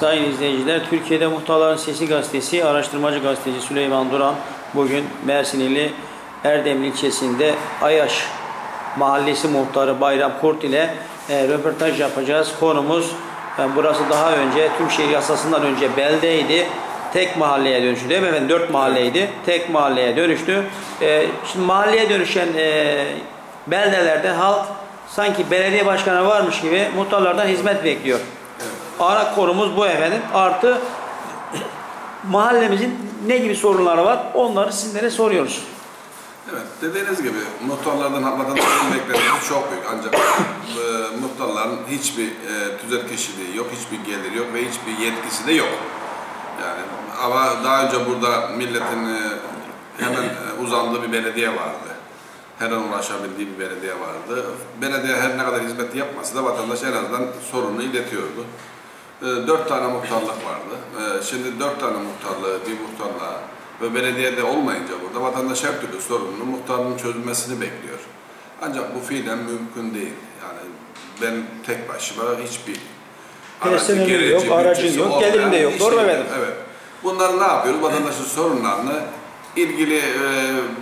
Sayın izleyiciler, Türkiye'de Muhtarların Sesi Gazetesi, araştırmacı gazeteci Süleyman Duran bugün Mersin ili Erdemli ilçesinde Ayaş Mahallesi Muhtarı Bayram Kurt ile e, röportaj yapacağız. Konumuz, e, burası daha önce tüm şehir yasasından önce beldeydi. Tek mahalleye dönüştü değil mi efendim? Dört mahalleydi. Tek mahalleye dönüştü. E, şimdi mahalleye dönüşen e, beldelerde halk sanki belediye başkanı varmış gibi muhtarlardan hizmet bekliyor. Ara konumuz bu efendim. Artı mahallemizin ne gibi sorunları var onları sizlere soruyoruz. Evet, dediğiniz gibi muhtarlardan vatandaşın beklentisi çok büyük ancak e, muhtarların hiçbir e, tüzel kişiliği yok, hiçbir geliri yok ve hiçbir yetkisi de yok. Yani ama daha önce burada milletin e, hemen e, uzandığı bir belediye vardı. Her an ulaşabildiği bir belediye vardı. Belediye her ne kadar hizmet yapmasa da vatandaş en azından sorununu iletiyordu. E, dört tane muhtarlık vardı. E, şimdi dört tane muhtarlığı bir muhtarlığa ve belediyede olmayınca burada vatandaş her türlü sorununu muhtarın çözülmesini bekliyor. Ancak bu fiilen mümkün değil. Yani ben tek başıma hiçbir Personelin gereci, yok, aracın yok, gelirin de yok. Doğru mu efendim? Evet. Bunları ne yapıyoruz? Vatandaşın sorunlarını ilgili e,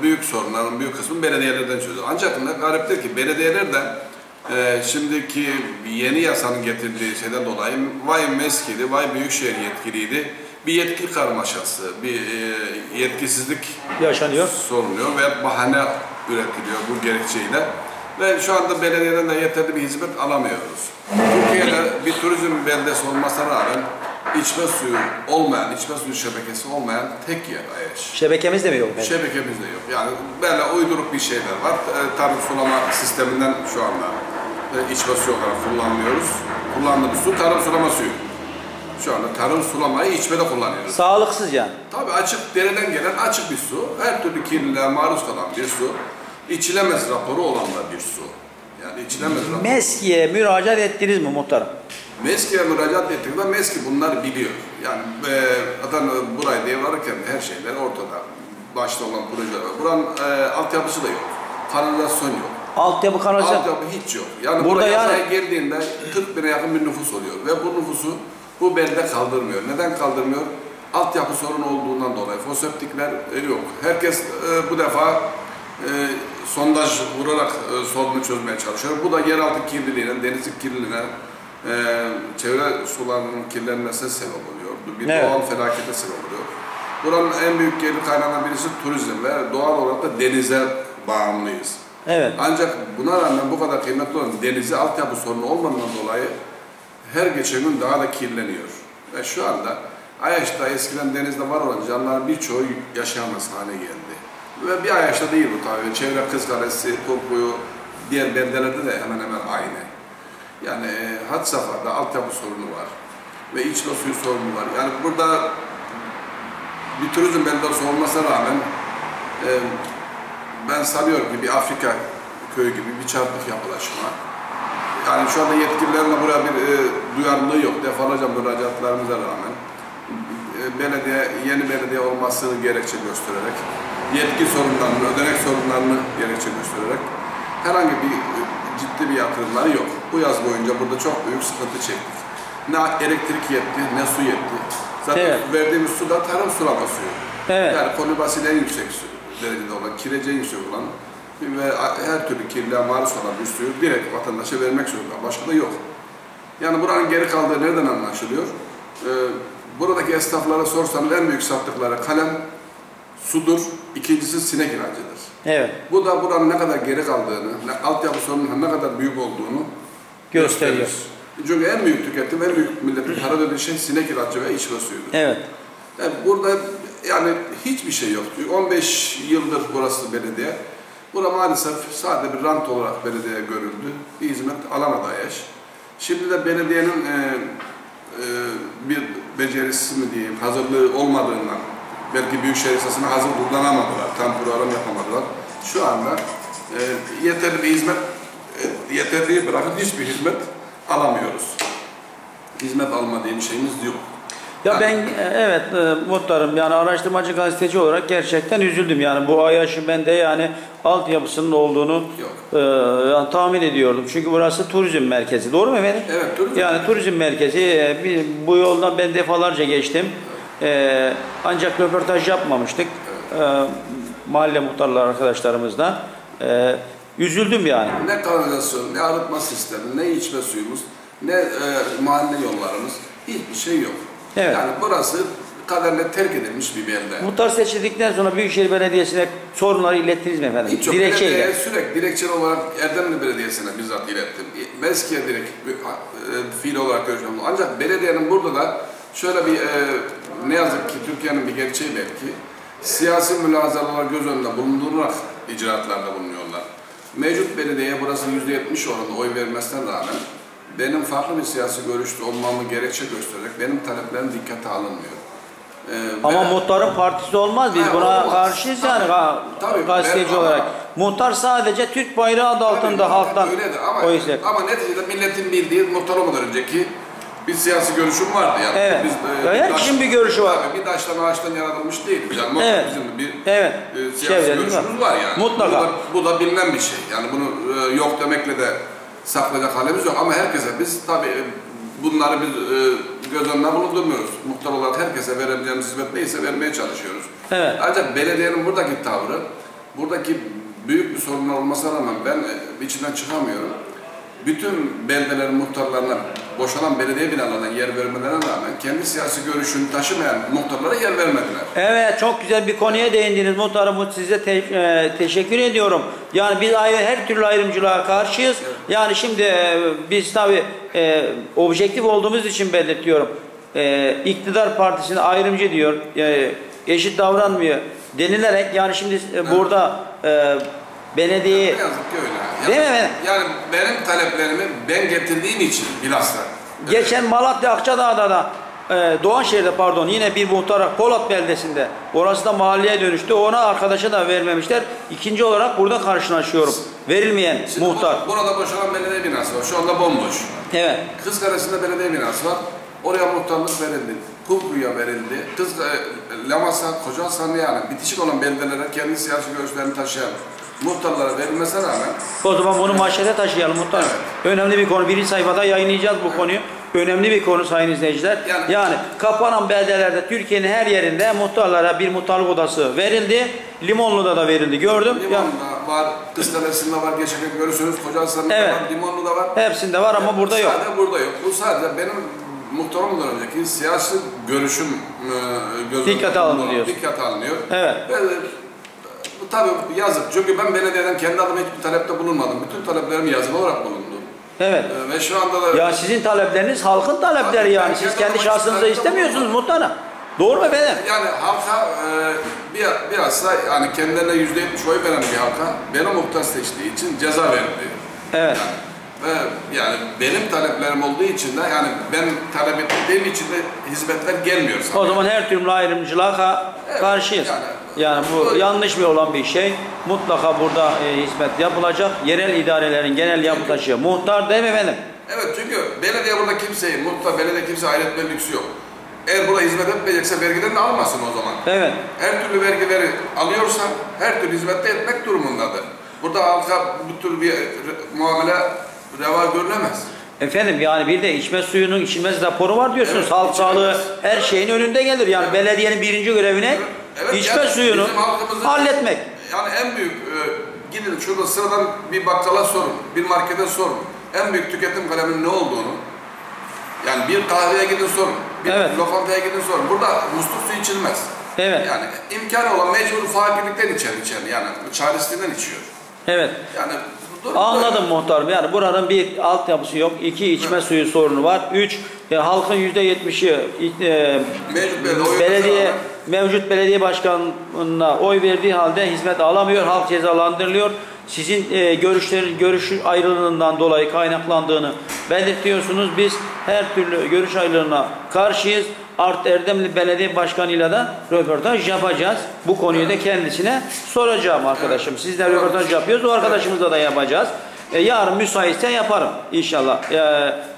büyük sorunların büyük kısmını belediyelerden çözüyor. Ancak ne gariptir ki belediyeler de e, şimdiki yeni yasanın getirdiği şeyden dolayı vay meskili, vay büyükşehir yetkiliydi. Bir yetki karmaşası, bir e, yetkisizlik Yaşanıyor. soruluyor ve bahane üretiliyor bu gerekçeyle. Ve şu anda belediyeden de yeterli bir hizmet alamıyoruz. Türkiye'de bir turizm beldesi olmasına rağmen içme suyu olmayan, içme suyu şebekesi olmayan tek yer Ayaş. Şebekemiz de mi yok? Şebekemiz de yok. Yani böyle uyduruk bir şeyler var. E, tarım sulama sisteminden şu anda içme suyu olarak kullanmıyoruz. Kullandığımız su tarım sulama suyu. Şu anda tarım sulamayı içmede kullanıyoruz. Sağlıksız yani. Tabii açık, dereden gelen açık bir su. Her türlü kirliliğe maruz kalan bir su. İçilemez raporu olan da bir su. Yani içilemez raporu. Meski'ye müracaat ettiniz mi muhtarım? MESKİ'ye müracaat ettiğimde MESKİ bunları biliyor. Yani e, zaten burayı devralırken her şeyler ortada. Başta olan projeler var. Buranın e, altyapısı da yok. Kanalizasyon yok. Altyapı kanalizasyon. Altyapı hiç yok. Yani Burada buraya yani- geldiğinde 40 bine yakın bir nüfus oluyor. Ve bu nüfusu bu belde kaldırmıyor. Neden kaldırmıyor? Altyapı sorunu olduğundan dolayı. Foseptikler e, yok. Herkes e, bu defa e, sondaj vurarak e, sorunu çözmeye çalışıyor. Bu da yeraltı kirliliğine, denizlik kirliliğine, e, çevre sularının kirlenmesine sebep oluyor. Bir Evet. doğal felakete sebep oluyor. Buranın en büyük gelir kaynağından birisi turizm ve doğal olarak da denize bağımlıyız. Evet. Ancak buna rağmen bu kadar kıymetli olan denize altyapı sorunu olmadığından dolayı her geçen gün daha da kirleniyor. Ve şu anda Ayaş'ta eskiden denizde var olan canlıların birçoğu yaşayamaz hale geldi. Ve bir Ayaş'ta değil bu tabii. Çevre Kızkalesi, Topkuyu, diğer beldelerde de hemen hemen aynı. Yani e, had safhada altyapı sorunu var. Ve içme suyu sorunu var. Yani burada bir turizm beldesi olmasına rağmen e, ben sanıyorum ki bir Afrika köyü gibi bir çarpık yapılaşma. Yani şu anda yetkililerin de buraya bir e, duyarlılığı yok. Defalarca müracaatlarımıza rağmen e, belediye, yeni belediye olmasını gerekçe göstererek, yetki sorunlarını, ödenek sorunlarını gerekçe göstererek herhangi bir e, ciddi bir yatırımları yok. Bu yaz boyunca burada çok büyük sıkıntı çektik. Ne elektrik yetti, ne su yetti. Zaten Evet. verdiğimiz su da tarım sulama suyu. Evet. Yani konubasıyla en yüksek su- derecede olan, kirece yüksek olan ve her türlü kirliliğe maruz kalan bir suyu direkt vatandaşa vermek zorunda. Başka da yok. Yani buranın geri kaldığı nereden anlaşılıyor? Ee, buradaki esnaflara sorsanız en büyük sattıkları kalem, sudur, ikincisi sinek ilacıdır. Evet. Bu da buranın ne kadar geri kaldığını, altyapı sorununun ne kadar büyük olduğunu Gösteriyor. gösterir. Çünkü en büyük tüketim, en büyük milletin para ödediği şey sinek ilacı ve içme suyudur. Evet. Yani burada yani hiçbir şey yok. 15 yıldır burası belediye. Bura maalesef sadece bir rant olarak belediye görüldü. Bir hizmet alamadı Ayaş. Şimdi de belediyenin e, e, bir becerisi mi diyeyim, hazırlığı olmadığından, belki Büyükşehir Yasası'na hazır kullanamadılar, tam program yapamadılar. Şu anda e, yeterli bir hizmet, e, yeterli bırakın hiçbir hizmet alamıyoruz. Hizmet alma diye bir şeyimiz yok. Ya ben evet e, muhtarım yani araştırmacı gazeteci olarak gerçekten üzüldüm yani bu Ayaş'ı ben de yani altyapısının olduğunu e, yani tahmin ediyordum. Çünkü burası turizm merkezi. Doğru mu efendim? Evet, turizm Yani turizm merkezi e, bir, bu yoldan ben defalarca geçtim. E, ancak röportaj yapmamıştık. E, mahalle muhtarları arkadaşlarımızla. E, üzüldüm yani. Ne kanalizasyon, ne arıtma sistemi, ne içme suyumuz, ne e, mahalle yollarımız, hiçbir şey yok. Evet. Yani burası kaderle terk edilmiş bir belde. Muhtar seçildikten sonra Büyükşehir Belediyesi'ne sorunları ilettiniz mi efendim? Hiç yok. Dilekçeyle. Sürekli dilekçeli olarak Erdemli Belediyesi'ne bizzat ilettim. Meskiye direkt e, fiil olarak görüşmem. Ancak belediyenin burada da şöyle bir e, ne yazık ki Türkiye'nin bir gerçeği belki siyasi mülazazalar göz önünde bulundurarak icraatlarda bulunuyorlar. Mevcut belediyeye burası %70 oranında oy vermesine rağmen benim farklı bir siyasi görüşte olmamı gerekçe göstererek benim taleplerim dikkate alınmıyor. E, Ama ve- muhtarın partisi olmaz. Biz Ha, buna olmaz. karşıyız yani Tabii. ga- Tabii, gazeteci ben- ama- olarak. Muhtar sadece Türk bayrağı adı altında Tabii, halktan öyledir ama, o ama neticede milletin bildiği muhtar olmadan önceki bir siyasi görüşüm vardı yani. Evet. Ya e, herkesin bir görüşü var. Tabii, bir taştan ağaçtan yaratılmış değiliz. Yani Evet. bizim bir Evet. e, siyasi Çevremiz görüşümüz var. var. yani. Mutlaka. Bu da, bu da bilinen bir şey. Yani bunu e, yok demekle de saklayacak halimiz yok ama herkese biz tabii e, bunları biz e, göz önüne bulundurmuyoruz. Muhtar olarak herkese verebileceğimiz hizmet neyse vermeye çalışıyoruz. Evet. Ancak belediyenin buradaki tavrı, buradaki büyük bir sorunlar olmasına rağmen ben e, içinden çıkamıyorum. Bütün beldelerin muhtarlarına boşalan belediye binalarına yer vermelerine rağmen kendi siyasi görüşünü taşımayan muhtarlara yer vermediler. Evet çok güzel bir konuya değindiniz muhtarım. Size te- teşekkür ediyorum. Yani biz ayrı, her türlü ayrımcılığa karşıyız. Yani şimdi e, biz tabi objektif olduğumuz için belirtiyorum. E, iktidar partisine ayrımcı diyor. E, eşit davranmıyor denilerek yani şimdi e, burada e, belediye yazık ki öyle. Yani, Değil mi? Yani benim taleplerimi ben getirdiğim için bilhassa. Geçen Malatya Akçadağ'da da e, Doğanşehir'de pardon yine bir muhtar Polat beldesinde orası da mahalleye dönüştü. Ona arkadaşa da vermemişler. İkinci olarak burada karşılaşıyorum. Verilmeyen Şimdi bu- muhtar. burada boşalan belediye binası var. Şu anda bomboş. Evet. Kızkalesi'nde belediye binası var. Oraya muhtarlık verildi. Kumku'ya verildi. Kız, e, Lamasa, Koca Hasanlı yani bitişik olan beldelere kendi siyasi görüşlerini taşıyan muhtarlara verilmesine rağmen O zaman bunu manşete taşıyalım muhtar. Önemli bir konu. Birinci sayfada yayınlayacağız bu konuyu. Önemli bir konu sayın izleyiciler. Yani- Yani, kapanan beldelerde Türkiye'nin her yerinde muhtarlara bir muhtarlık odası verildi. Limonlu'da da verildi. Gördüm. Limonlu'da var, Kızkalesi'nde var, geçerken görürsünüz. Koca Hasanlı'da Evet. var, Limonlu'da var. hepsinde var ama burada yok. Sadece burada yok. Bu sadece benim muhtar olmadan önceki siyasi görüşüm e, Dikkate alınıyor. Dikkate alınıyor. Evet. Ve e, tabii yazık. Çünkü ben belediyeden kendi adıma hiçbir talepte bulunmadım. Bütün taleplerim yazılı olarak bulundu. Evet. Ve şu anda da Ya sizin talepleriniz halkın talepleri Tabii, yani. Siz kendi şahsınıza istemiyorsunuz muhtarım. Doğru mu efendim? yani halka e, bir, biraz da yani kendilerine yüzde yetmiş oy veren bir halka beni muhtar seçtiği için ceza verildi. Evet. Ve yani benim taleplerim olduğu için de yani ben talep ettiğim için de hizmetler gelmiyor. O zaman her türlü ayrımcılığa Evet, karşıyız. yani- Yani bu yanlış bir olan bir şey. Mutlaka burada e, hizmet yapılacak. Yerel idarelerin genel yapı taşıyor. Muhtar değil mi efendim? Evet çünkü belediye burada kimseyi, mutlaka belediye kimse ayrı etme lüksü yok. Eğer burada hizmet etmeyecekse vergilerini almasın o zaman. Evet. Her türlü vergileri alıyorsa her türlü hizmette etmek durumundadır. Burada halka bu tür bir muamele reva görülemez. Efendim yani bir de içme suyunun içilmez raporu var diyorsunuz. Evet, Halk sağlığı her şeyin önünde gelir. Yani belediyenin birinci görevine Evet, içme yani suyunu halletmek. Yani en büyük, e, gidin şurada sıradan bir bakkala sorun, bir markete sorun. En büyük tüketim kaleminin ne olduğunu, yani bir kahveye gidin sorun, bir Evet. lokantaya gidin sorun. Burada musluk su içilmez. Evet. Yani imkanı olan mecbur fakirlikten içer içer. Yani çaresizliğinden içiyor. Evet. Yani Anladım muhtarım. Yani buranın bir altyapısı yok. İki içme suyu sorunu var. Üç e, halkın yüzde yetmişi e, belediye mevcut belediye başkanına oy verdiği halde hizmet alamıyor. Halk cezalandırılıyor. Sizin e, görüşler görüş ayrılığından dolayı kaynaklandığını belirtiyorsunuz. Biz her türlü görüş ayrılığına karşıyız. Art Erdemli Belediye Başkanı'yla da röportaj yapacağız. Bu konuyu da kendisine soracağım arkadaşım. Sizle röportaj yapıyoruz. O arkadaşımızla da yapacağız. E, yarın müsaitsen yaparım inşallah. E,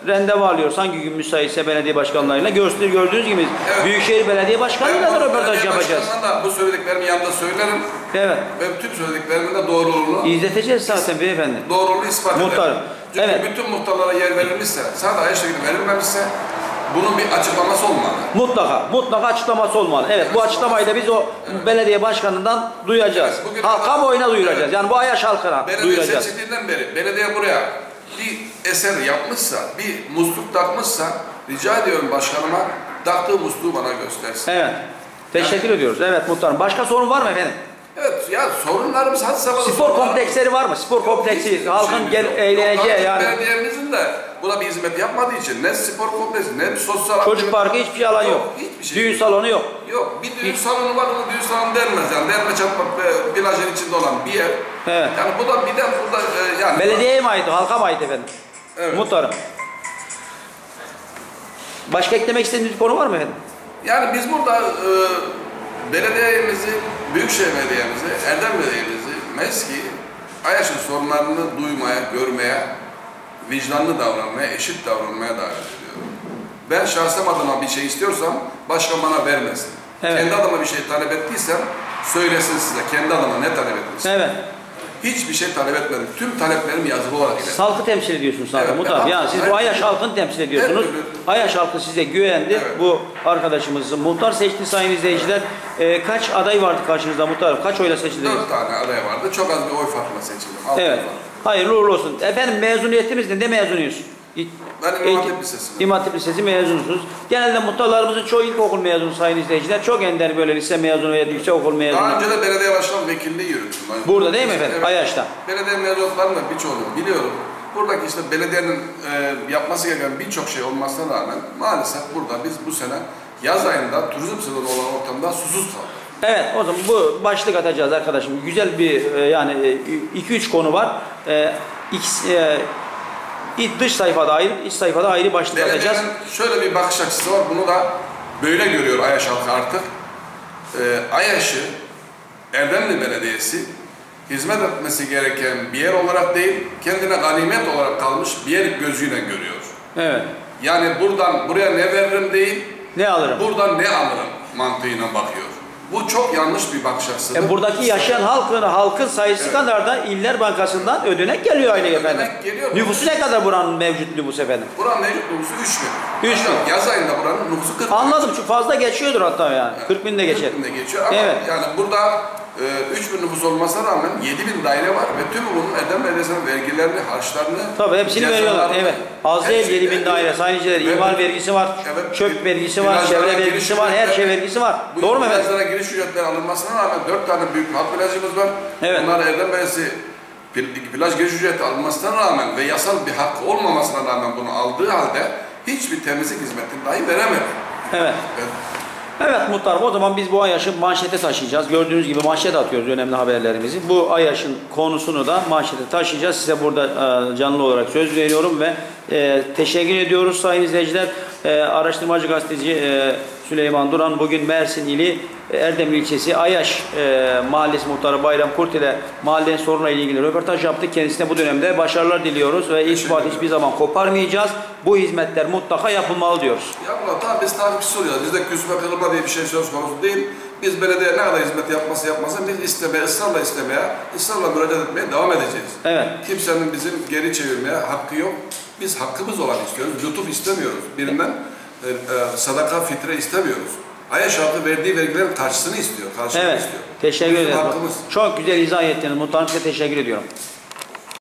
randevu alıyoruz. Hangi gün müsaitse belediye başkanlarıyla. Gördüğünüz, gördüğünüz gibi Evet. Büyükşehir Belediye Başkanı'yla da röportaj yapacağız. da bu söylediklerimin yanında söylerim. Evet. Ve tüm söylediklerimin de doğruluğunu, İzleteceğiz zaten beyefendi. doğruluğunu ispat ederim. Muhtarım, Çünkü evet. bütün muhtarlara yer verilmişse, sadece aynı şekilde verilmemişse bunun bir açıklaması olmalı. Mutlaka, mutlaka açıklaması olmalı. Evet, bu açıklamayı da biz o belediye başkanından duyacağız. Evet, ha, kamuoyuna duyuracağız. Evet. Yani bu Ayaş halkına Belediye duyuracağız. seçildiğinden beri belediye buraya bir eser yapmışsa, bir musluk takmışsa rica ediyorum başkanıma taktığı musluğu bana göstersin. Evet. Teşekkür ediyoruz. Evet muhtarım. Başka sorun var mı efendim? Evet ya sorunlarımız had safhada Spor kompleksleri var mı? Spor kompleksi, halkın şeyimiz gel, eğleneceği yani. Belediyemizin de buna bir hizmet yapmadığı için ne spor kompleksi ne sosyal Çocuk aktivite- parkı hiçbir şey alan yok. Hiçbir şey Düğün yok. salonu yok. Yok. Bir düğün salonu var ama düğün salonu denmez yani. Derme çatmak ve plajın içinde olan bir yer. Evet. Yani bu da bir de burada e, yani. Belediyeye mi ait o? Halka mı ait efendim? Evet. Muhtarım. Başka eklemek istediğiniz bir konu var mı efendim? Yani biz burada e, belediyemizi, Büyükşehir Belediye'mizi, Erdem Belediye'mizi, MESKİ, Ayaş'ın sorunlarını duymaya, görmeye, vicdanlı davranmaya, eşit davranmaya davet ediyorum. Ben şahsım adıma bir şey istiyorsam başka bana vermesin. Evet. Kendi adıma bir şey talep ettiysem söylesin size kendi adıma ne talep etmişsin. Evet. Hiçbir şey talep etmedim. Tüm taleplerim yazılı olarak iletti. Halkı temsil ediyorsunuz zaten Evet, ben Yani siz bu Ayaş halkını temsil ediyorsunuz. türlü. Ayaş halkı size güvendi. Evet. Bu arkadaşımızı muhtar seçti sayın izleyiciler. Ee, kaç aday vardı karşınızda muhtarım? Kaç oyla seçildiniz? Dört tane aday vardı. Çok az bir oy farkla seçildim. Altı Evet. farkla. Hayırlı uğurlu olsun. Efendim mezuniyetiniz ne? Ne mezunuyuz? Ben İmam Hatip Lisesi'nde. İmam Hatip Lisesi mezunusunuz. Genelde muhtarlarımızın çoğu ilkokul mezunu sayın izleyiciler. Çok ender böyle lise mezunu veya yüksekokul mezunu. Daha önce de belediye başkan vekilliği yürüttüm. Ben. Burada değil mi efendim? Evet. Ayaş'ta. Belediye mevzuatlarını da birçoğunu biliyorum. Buradaki işte belediyenin e, yapması gereken birçok şey olmasına rağmen maalesef burada biz bu sene yaz ayında turizm sezonu olan ortamda susuz kaldık. Evet o zaman bu başlık atacağız arkadaşım. Güzel bir e, yani 2-3 konu var. E, X, e, dış sayfada ayrı, iç sayfada ayrı başlık atacağız. Şöyle bir bakış açısı var. Bunu da böyle görüyor Ayaş halkı artık. E, Ayaş'ı Erdemli Belediyesi hizmet etmesi gereken bir yer olarak değil, kendine ganimet olarak kalmış bir yer gözüyle görüyor. Evet. Yani buradan buraya ne veririm değil, Ne alırım? buradan ne alırım mantığıyla bakıyor. Bu çok yanlış bir bakış açısı. E, buradaki yaşayan halkın halkın sayısı Evet. kadar da İller Bankası'ndan ödenek geliyor aylık Ödenek efendim. geliyor. Nüfusu ne kadar buranın mevcut nüfusu efendim? Buranın mevcut nüfusu 3 bin. Üç bin. Fakat Yaz ayında buranın nüfusu 40 bin. Anladım çünkü fazla geçiyordur hatta yani. 40 bin de geçer. 40 bin de geçiyor ama Evet. yani burada e, 3 bin nüfus olmasına rağmen 7 bin daire var ve tüm bunun Erdem Belediyesi'nin vergilerini, harçlarını, Tabii hepsini veriyorlar. Evet. Az değil şeyi 7 bin daire. Sayın Ve imar vergisi var, Evet, çöp vergisi var, çevre vergisi var, her şey vergisi var. Bu Doğru mu efendim? plajlara giriş ücretleri alınmasına rağmen 4 tane büyük halk plajımız var. Evet. Bunlar Erdem Belediyesi pl- plaj giriş ücreti alınmasına rağmen ve yasal bir hakkı olmamasına rağmen bunu aldığı halde hiçbir temizlik hizmetini dahi veremedi. Evet. Evet. Evet muhtarım o zaman biz bu Ayaş'ı manşete taşıyacağız. Gördüğünüz gibi manşet atıyoruz önemli haberlerimizi. Bu Ayaş'ın konusunu da manşete taşıyacağız. Size burada e, canlı olarak söz veriyorum ve e, teşekkür ediyoruz sayın izleyiciler. E, araştırmacı gazeteci e, Süleyman Duran bugün Mersin ili e, Erdemli ilçesi Ayaş e, mahallesi muhtarı Bayram Kurt ile mahallenin sorunla ilgili röportaj yaptık. Kendisine bu dönemde başarılar diliyoruz ve ederim. hiçbir zaman koparmayacağız. Bu hizmetler mutlaka yapılmalı diyoruz. Ya buna tabi biz takipçisi oluyoruz. Bizde küsme kırılma diye bir şey söz konusu değil. Biz belediye ne kadar hizmet yapması yapmasın biz istemeye, ısrarla istemeye, ısrarla müracaat etmeye devam edeceğiz. Evet. Kimsenin bizim geri çevirmeye hakkı yok. Biz hakkımız olan istiyoruz. Lütuf istemiyoruz. Birinden e, e, sadaka, fitre istemiyoruz. Ayaş halkı verdiği vergilerin karşısını istiyor. Karşılığını Evet. istiyor. Teşekkür ederim. hakkımız. Çok güzel izah ettiniz. Size teşekkür ediyorum.